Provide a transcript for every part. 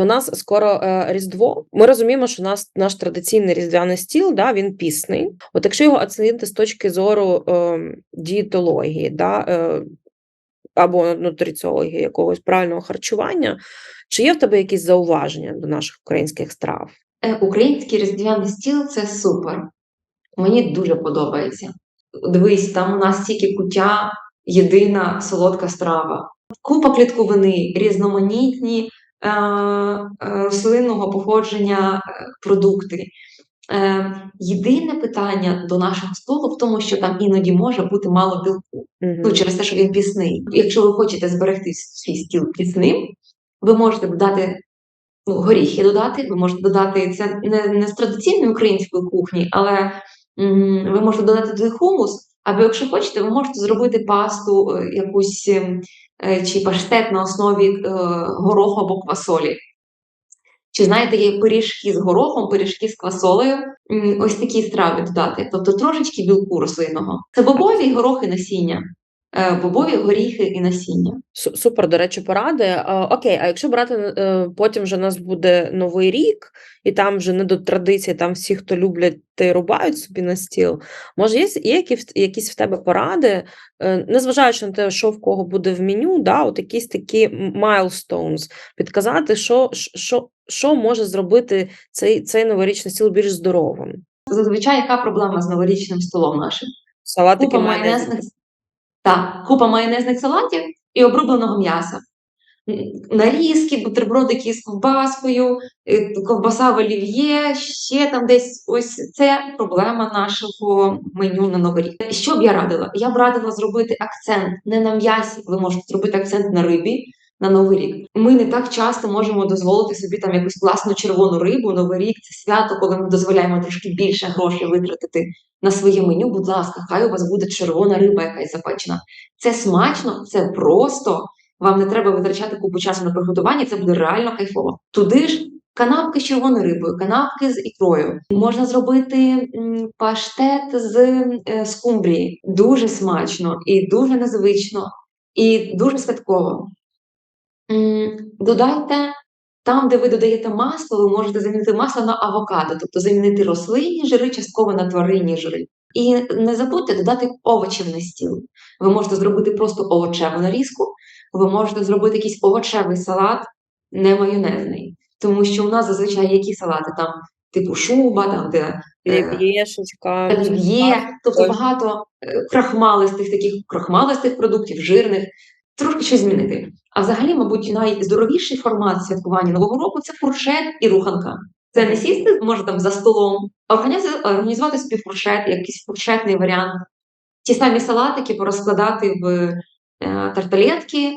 У нас скоро е, Різдво. Ми розуміємо, що нас наш традиційний різдвяний стіл, да, він пісний. От якщо його оцінити з точки зору е, дієтології, да, е, або нутриціології якогось правильного харчування, чи є в тебе якісь зауваження до наших українських страв? Е, Український різдвяний стіл це супер. Мені дуже подобається. Дивись, там у нас тільки куття, єдина солодка страва. Купа клітковини, різноманітні рослинного походження е, продукти. Е, єдине питання до нашого столу в тому, що там іноді може бути мало білку. Мгм. Ну, через те, що він пісний. Якщо ви хочете зберегти свій стіл пісним, ви можете додати ну, горіхи додати, ви можете додати це не, не з традиційної української кухні, але м, ви можете додати туди хумус, або якщо хочете, ви можете зробити пасту е, якусь ем, е, чи паштет на основі е, гороху або квасолі. Чи знаєте, є пиріжки з горохом, пиріжки з квасолею, ось такі страви додати. Тобто трошечки білку рослинного. Це бобові, горохи, насіння. Е, Бобові, горіхи і насіння. Супер, до речі, поради. Окей, а якщо брати е, потім вже у нас буде новий рік, і там вже не до традиції, там всі, хто люблять, те й рубають собі на стіл. Може, є, є якісь в тебе поради, е, незважаючи на те, що в кого буде в меню, да, от якісь такі milestones, підказати, що, що, що може зробити цей, цей новорічний стіл більш здоровим. Зазвичай яка проблема з новорічним столом нашим? Салатики майонезних, так, купа майонезних салатів і обрубленого м'яса. Нарізки, бутербродики з ковбаскою, е, ковбаса в олів'є, ще там десь ось це проблема нашого меню на Новий рік. Що б я радила? Я б радила зробити акцент не на м'ясі, ви можете зробити акцент на рибі на Новий рік. Ми не так часто можемо дозволити собі там якусь класну червону рибу. Новий рік це свято, коли ми дозволяємо трошки більше грошей витратити на своє меню. Будь ласка, хай у вас буде червона риба, якась запечена. Це смачно, це просто. Вам не треба витрачати купу часу на приготування, це буде реально кайфово. Туди ж канапки з червоною рибою, канапки з ікрою. Можна зробити паштет з е, скумбрії. Дуже смачно і дуже незвично, і дуже святково. Додайте там, де ви додаєте масло, ви можете замінити масло на авокадо, тобто замінити рослинні жири частково на тваринні жири. І не забудьте додати овочів на стіл. Ви можете зробити просто овочеву нарізку, ви можете зробити якийсь овочевий салат, не майонезний. Тому що у нас зазвичай які салати там, типу шуба, там де е, Олів'єшечка. олів'є, тобто багато е, крахмалистих таких крахмалистих продуктів, жирних, трошки щось змінити. А взагалі, мабуть, найздоровіший формат святкування Нового року це фуршет і руханка. Це не сісти, може там за столом, а організувати, організувати собі фуршет, якийсь фуршетний варіант. Ті самі салатики порозкладати в е, тарталетки, е,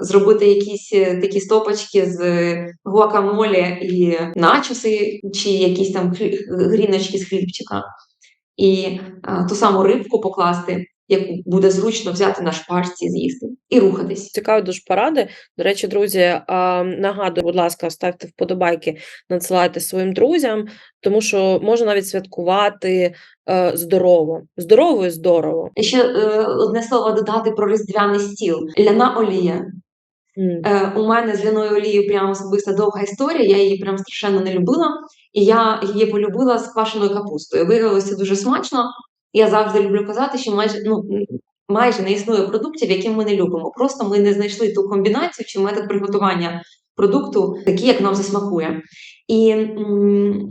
зробити якісь е, такі стопочки з гуакамолі і начоси, чи якісь там гріночки з хлібчика, і ту саму рибку покласти, яку буде зручно взяти на шпажці з'їсти, і рухатись. Цікаві дуже поради. До речі, друзі, нагадую, будь ласка, ставте вподобайки, надсилайте своїм друзям, тому що можна навіть святкувати е, здорово. Здорово і здорово. І Ще е, одне слово додати про різдвяний стіл. Ляна олія. Е, у мене з ляною олією прямо особиста довга історія. Я її прям страшенно не любила, і я її полюбила з квашеною капустою. Виявилося дуже смачно. Я завжди люблю казати, що майже ну майже не існує продуктів, які ми не любимо. Просто ми не знайшли ту комбінацію чи метод приготування продукту, такий, як нам засмакує. І м,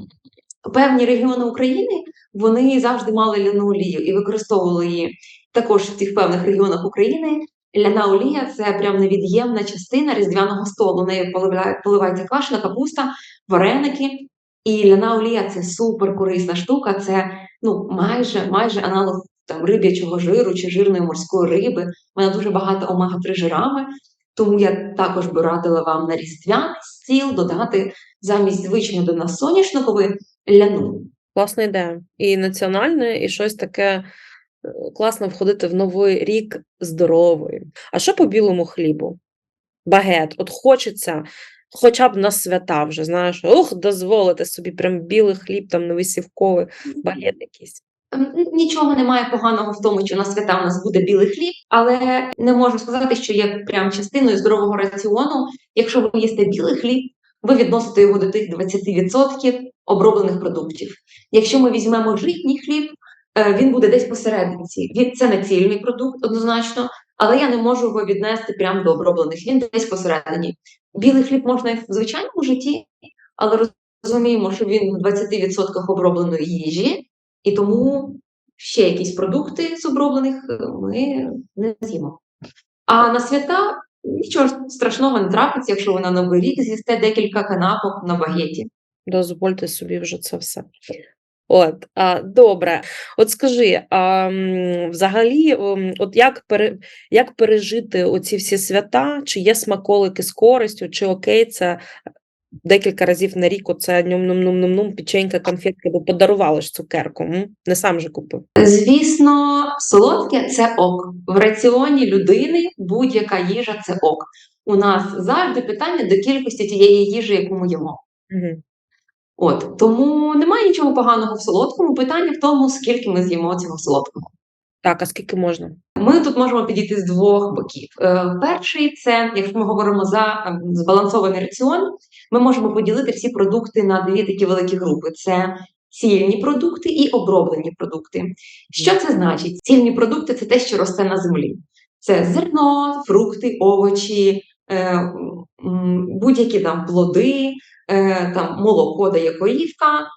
певні регіони України вони завжди мали ляну олію і використовували її також в цих певних регіонах України. Ляна олія це прям невід'ємна частина різдвяного столу. Нею поливає- поливається квашена капуста, вареники. І ляна олія це супер корисна штука. Це ну майже майже аналог там риб'ячого жиру чи жирної морської риби. Вона дуже багата омега-3 жирами. Тому я також би радила вам на різдвяний стіл додати замість звичної до нас соняшникової ляну. Класна ідея. І національне, і щось таке е, класно входити в новий рік здоровою. А що по білому хлібу? Багет. От хочеться, хоча б на свята вже, знаєш, ух, дозволити собі прям білий хліб, там невисівковий, багет якийсь. Нічого немає поганого в тому, що на свята у нас буде білий хліб, але не можу сказати, що є прям частиною здорового раціону. Якщо ви їсте білий хліб, ви відносите його до тих 20% оброблених продуктів. Якщо ми візьмемо житній хліб, е, він буде десь посерединці. Він це не цільний продукт однозначно, але я не можу його віднести прямо до оброблених. Він десь посередині. Білий хліб можна і в звичайному житті, але розуміємо, що він в 20% обробленої їжі, і тому ще якісь продукти з оброблених е, ми не з'їмо. А на свята нічого страшного не трапиться, якщо ви на Новий рік з'їсте декілька канапок на багеті. Дозвольте собі вже це все. От, а, добре. От скажи, а, взагалі, от як, пере, як пережити оці всі свята? Чи є смаколики з користю, чи окей, це декілька разів на рік оце нум-нум-нум-нум, печенька, конфетки, бо подарували ж цукерку, м? не сам же купив. Звісно, солодке це ок. В раціоні людини будь-яка їжа це ок. У нас завжди питання до кількості тієї їжі, яку ми їмо. Угу. От тому немає нічого поганого в солодкому. Питання в тому, скільки ми з'їмо цього солодкого. Так, а скільки можна? Ми тут можемо підійти з двох боків. Е, перший це, якщо ми говоримо за е, збалансований раціон, ми можемо поділити всі продукти на дві такі великі групи: це цільні продукти і оброблені продукти. Що це значить? Цільні продукти це те, що росте на землі. Це зерно, фрукти, овочі, е, будь-які там плоди, там молоко дає корівка.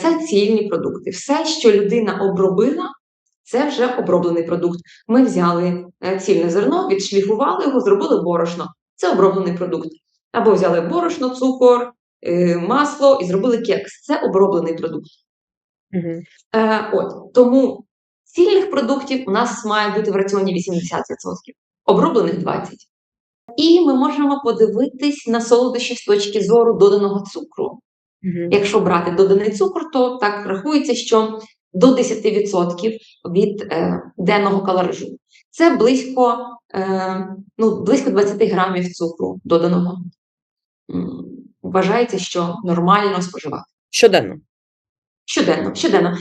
Це цільні продукти. Все, що людина обробила, це вже оброблений продукт. Ми взяли е, цільне зерно, відшліфували його, зробили борошно. Це оброблений продукт. Або взяли борошно, цукор, е, масло і зробили кекс. Це оброблений продукт. Угу. Е, от тому цільних продуктів у нас має бути в раціоні 80%, оброблених 20%. І ми можемо подивитись на солодощі з точки зору доданого цукру. Угу. Якщо брати доданий цукор, то так рахується, що до 10% від е, денного калоражу. Це близько, е, ну, близько 20 грамів цукру доданого. Вважається, що нормально споживати. Щоденно. Щоденно, щоденно.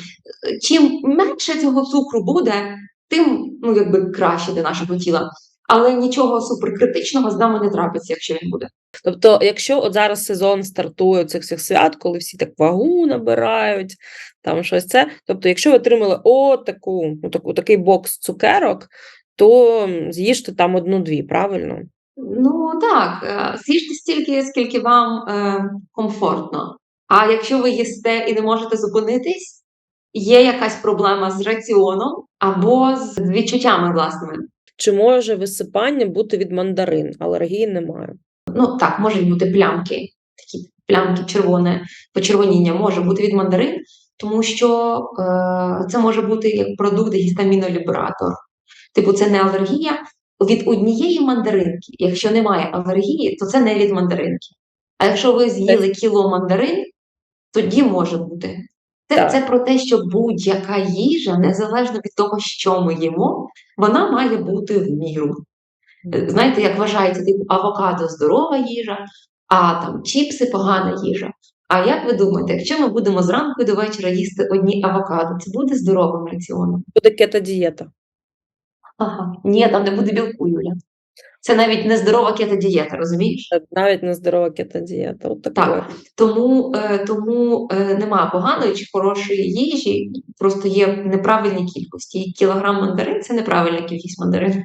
Чим менше цього цукру буде, тим ну, якби краще для нашого тіла. Але нічого суперкритичного з нами не трапиться, якщо він буде. Тобто, якщо от зараз сезон стартує цих всіх свят, коли всі так вагу набирають, там щось це. Тобто, якщо ви отримали отаку, отаку, такий бокс цукерок, то з'їжте там одну-дві, правильно? Ну так, е, з'їжте стільки, скільки вам е, комфортно. А якщо ви їсте і не можете зупинитись, є якась проблема з раціоном або з відчуттями власними. Чи може висипання бути від мандарин? Алергії немає. Ну так, можуть бути плямки, такі плямки червоне, почервоніння може бути від мандарин, тому що е, це може бути як продукт гістамінолібератор. Типу, це не алергія від однієї мандаринки. Якщо немає алергії, то це не від мандаринки. А якщо ви з'їли кіло мандарин, тоді може бути. Це, Так. це про те, що будь-яка їжа, незалежно від того, що ми їмо, вона має бути в міру. Е, Знаєте, як вважається, типу авокадо здорова їжа, а там чіпси погана їжа. А як ви думаєте, якщо ми будемо зранку і до вечора їсти одні авокадо, це буде здоровим раціоном? Буде кето-дієта. Ага. Ні, там не буде білку, Юля. Це навіть не здорова кето-дієта, розумієш? Навіть не здорова кето-дієта. От таке. Так. Тому, е, тому е, немає поганої чи хорошої їжі, просто є неправильні кількості. Кілограм мандарин це неправильна кількість мандарин.